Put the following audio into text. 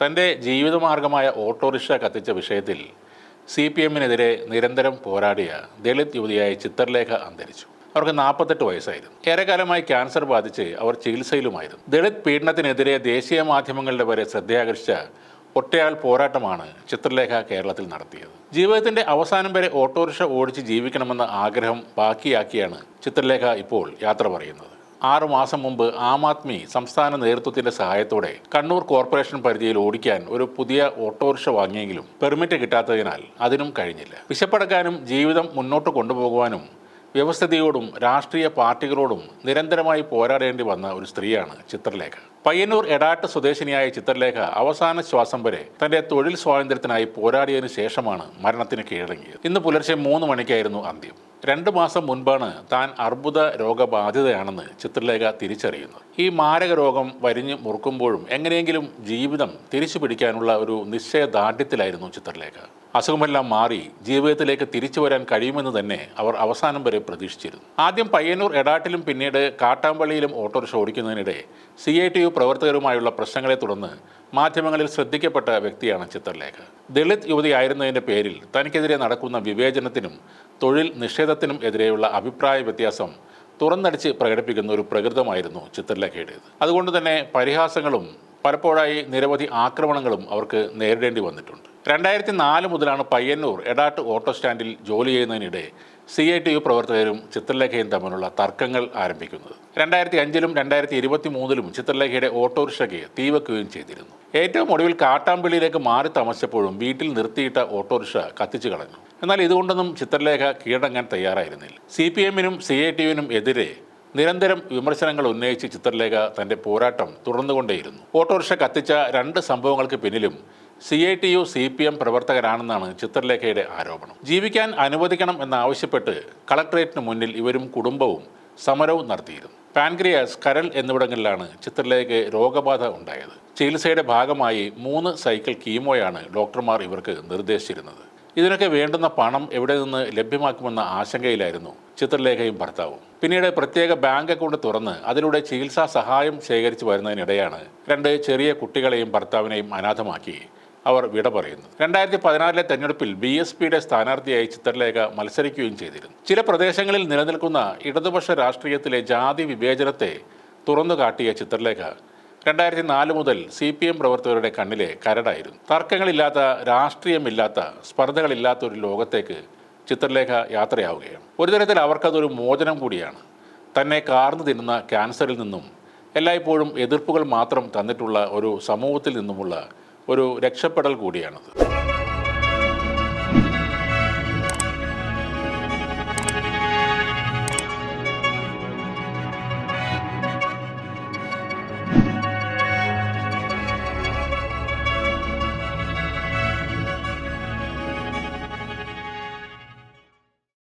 തന്റെ ജീവിതമാർഗമായ ഓട്ടോറിക്ഷ കത്തിച്ച വിഷയത്തിൽ സി പി എമ്മിനെതിരെ നിരന്തരം പോരാടിയ ദളിത് യുവതിയായ ചിത്രലേഖ അന്തരിച്ചു. അവർക്ക് നാൽപ്പത്തെട്ട് വയസ്സായിരുന്നു. ഏറെക്കാലമായി ക്യാൻസർ ബാധിച്ച് അവർ ചികിത്സയിലുമായിരുന്നു. ദളിത് പീഡനത്തിനെതിരെ ദേശീയ മാധ്യമങ്ങളുടെ വരെ ശ്രദ്ധയാകർഷിച്ച ഒറ്റയാൾ പോരാട്ടമാണ് ചിത്രലേഖ കേരളത്തിൽ നടത്തിയത്. ജീവിതത്തിന്റെ അവസാനം വരെ ഓട്ടോറിക്ഷ ഓടിച്ച് ജീവിക്കണമെന്ന ആഗ്രഹം ബാക്കിയാക്കിയാണ് ചിത്രലേഖ ഇപ്പോൾ യാത്ര പറയുന്നത്. ആറു മാസം മുമ്പ് ആം ആദ്മി സംസ്ഥാന നേതൃത്വത്തിന്റെ സഹായത്തോടെ കണ്ണൂർ കോർപ്പറേഷൻ പരിധിയിൽ ഓടിക്കാൻ ഒരു പുതിയ ഓട്ടോറിക്ഷ വാങ്ങിയെങ്കിലും പെർമിറ്റ് കിട്ടാത്തതിനാൽ അതിനും കഴിഞ്ഞില്ല. വിശപ്പടക്കാനും ജീവിതം മുന്നോട്ട് കൊണ്ടുപോകുവാനും വ്യവസ്ഥിതിയോടും രാഷ്ട്രീയ പാർട്ടികളോടും നിരന്തരമായി പോരാടേണ്ടി വന്ന ഒരു സ്ത്രീയാണ് ചിത്രലേഖ. പയ്യന്നൂർ എടാട്ട് സ്വദേശിനിയായ ചിത്രലേഖ അവസാന ശ്വാസം വരെ തന്റെ തൊഴിൽ സ്വാതന്ത്ര്യത്തിനായി പോരാടിയതിനു ശേഷമാണ് മരണത്തിന് കീഴടങ്ങിയത്. ഇന്ന് പുലർച്ചെ മൂന്ന് മണിക്കായിരുന്നു അന്ത്യം. രണ്ട് മാസം മുൻപാണ് താൻ അർബുദ രോഗബാധിതയാണെന്ന് ചിത്രലേഖ തിരിച്ചറിയുന്നത് ഈ മാരക രോഗം വരിഞ്ഞ് മുറുക്കുമ്പോഴും എങ്ങനെയെങ്കിലും ജീവിതം തിരിച്ചു പിടിക്കാനുള്ള ഒരു നിശ്ചയദാർഢ്യത്തിലായിരുന്നു ചിത്രലേഖ. അസുഖമെല്ലാം മാറി ജീവിതത്തിലേക്ക് തിരിച്ചു വരാൻ കഴിയുമെന്ന് തന്നെ അവർ അവസാനം വരെ പ്രതീക്ഷിച്ചിരുന്നു. ആദ്യം പയ്യന്നൂർ എടാട്ടിലും പിന്നീട് കാട്ടാമ്പള്ളിയിലും ഓട്ടോറിക്ഷ ഓടിക്കുന്നതിനിടെ സി ഐ ടി യു പ്രവർത്തകരുമായുള്ള പ്രശ്നങ്ങളെ തുടർന്ന് മാധ്യമങ്ങളിൽ ശ്രദ്ധിക്കപ്പെട്ട വ്യക്തിയാണ് ചിത്രലേഖ. ദളിത് യുവതിയായിരുന്നതിന്റെ പേരിൽ തനിക്കെതിരെ നടക്കുന്ന വിവേചനത്തിനും തൊഴിൽ നിഷേധത്തിനും എതിരെയുള്ള അഭിപ്രായ വ്യത്യാസം തുറന്നടിച്ച് പ്രകടിപ്പിക്കുന്ന ഒരു പ്രകൃതമായിരുന്നു ചിത്രലേഖയുടേത്. അതുകൊണ്ട് തന്നെ പരിഹാസങ്ങളും പലപ്പോഴായി നിരവധി ആക്രമണങ്ങളും അവർക്ക് നേരിടേണ്ടി വന്നിട്ടുണ്ട്. രണ്ടായിരത്തി നാല് മുതലാണ് പയ്യന്നൂർ എടാട്ട് ഓട്ടോ സ്റ്റാൻഡിൽ ജോലി ചെയ്യുന്നതിനിടെ സി ഐ ടി യു പ്രവർത്തകരും ചിത്രലേഖയും തമ്മിലുള്ള തർക്കങ്ങൾ ആരംഭിക്കുന്നത്. രണ്ടായിരത്തി അഞ്ചിലും രണ്ടായിരത്തി ഇരുപത്തി മൂന്നിലും ചിത്രലേഖയുടെ ഓട്ടോറിക്ഷയ്ക്ക് തീവെക്കുകയും ചെയ്തിരുന്നു. ഏറ്റവും ഒടുവിൽ കാട്ടാമ്പള്ളിയിലേക്ക് മാറി താമസിച്ചപ്പോഴും വീട്ടിൽ നിർത്തിയിട്ട ഓട്ടോറിക്ഷ കത്തിച്ചു കളഞ്ഞു. എന്നാൽ ഇതുകൊണ്ടൊന്നും ചിത്രലേഖ കീഴടങ്ങാൻ തയ്യാറായിരുന്നില്ല. സി പി എമ്മിനും സി ഐ ടി യുവിനും എതിരെ നിരന്തരം വിമർശനങ്ങൾ ഉന്നയിച്ച് ചിത്രലേഖ തന്റെ പോരാട്ടം തുടർന്നുകൊണ്ടേയിരുന്നു ഓട്ടോറിക്ഷ കത്തിച്ച രണ്ട് സംഭവങ്ങൾക്ക് പിന്നിലും C I T U C P M പ്രവർത്തകരാണെന്നാണ് ചിത്രലേഖയുടെ ആരോപണം. ജീവിക്കാൻ അനുവദിക്കണം എന്നാവശ്യപ്പെട്ട് കളക്ടറേറ്റിന് മുന്നിൽ ഇവരും കുടുംബവും സമരവും നടത്തിയിരുന്നു. പാൻക്രിയാസ് കരൾ എന്നിവിടങ്ങളിലാണ് ചിത്രലേഖയ്ക്ക് രോഗബാധ ഉണ്ടായത്. ചികിത്സയുടെ ഭാഗമായി മൂന്ന് സൈക്കിൾ കീമോയാണ് ഡോക്ടർമാർ ഇവർക്ക് നിർദ്ദേശിച്ചിരുന്നത്. ഇതിനൊക്കെ വേണ്ടുന്ന പണം എവിടെ നിന്ന് ലഭ്യമാക്കുമെന്ന ആശങ്കയിലായിരുന്നു ചിത്രലേഖയും ഭർത്താവും. പിന്നീട് പ്രത്യേക ബാങ്ക് അക്കൗണ്ട് തുറന്ന് അതിലൂടെ ചികിത്സാ സഹായം ശേഖരിച്ചു വരുന്നതിനിടെയാണ് രണ്ട് ചെറിയ കുട്ടികളെയും ഭർത്താവിനെയും അനാഥമാക്കി. അവർ വിട പറയുന്നു. രണ്ടായിരത്തി പതിനാറിലെ തെരഞ്ഞെടുപ്പിൽ ബി എസ് പിയുടെ സ്ഥാനാർത്ഥിയായി ചിത്രലേഖ മത്സരിക്കുകയും ചെയ്തിരുന്നു. ചില പ്രദേശങ്ങളിൽ നിലനിൽക്കുന്ന ഇടതുപക്ഷ രാഷ്ട്രീയത്തിലെ ജാതി വിവേചനത്തെ തുറന്നു കാട്ടിയ ചിത്രലേഖ രണ്ടായിരത്തി നാല് മുതൽ സി പി എം പ്രവർത്തകരുടെ കണ്ണിലെ കരടായിരുന്നു. തർക്കങ്ങളില്ലാത്ത രാഷ്ട്രീയമില്ലാത്ത സ്പർദ്ധകളില്ലാത്ത ഒരു ലോകത്തേക്ക് ചിത്രലേഖ യാത്രയാവുകയാണ്. ഒരു തരത്തിൽ അവർക്കതൊരു മോചനം കൂടിയാണ്. തന്നെ കാർന്നു തിന്നുന്ന ക്യാൻസറിൽ നിന്നും എല്ലായ്പ്പോഴും എതിർപ്പുകൾ മാത്രം തന്നിട്ടുള്ള ഒരു സമൂഹത്തിൽ നിന്നുമുള്ള ഒരു രക്ഷപ്പെടൽ കൂടിയാണത്.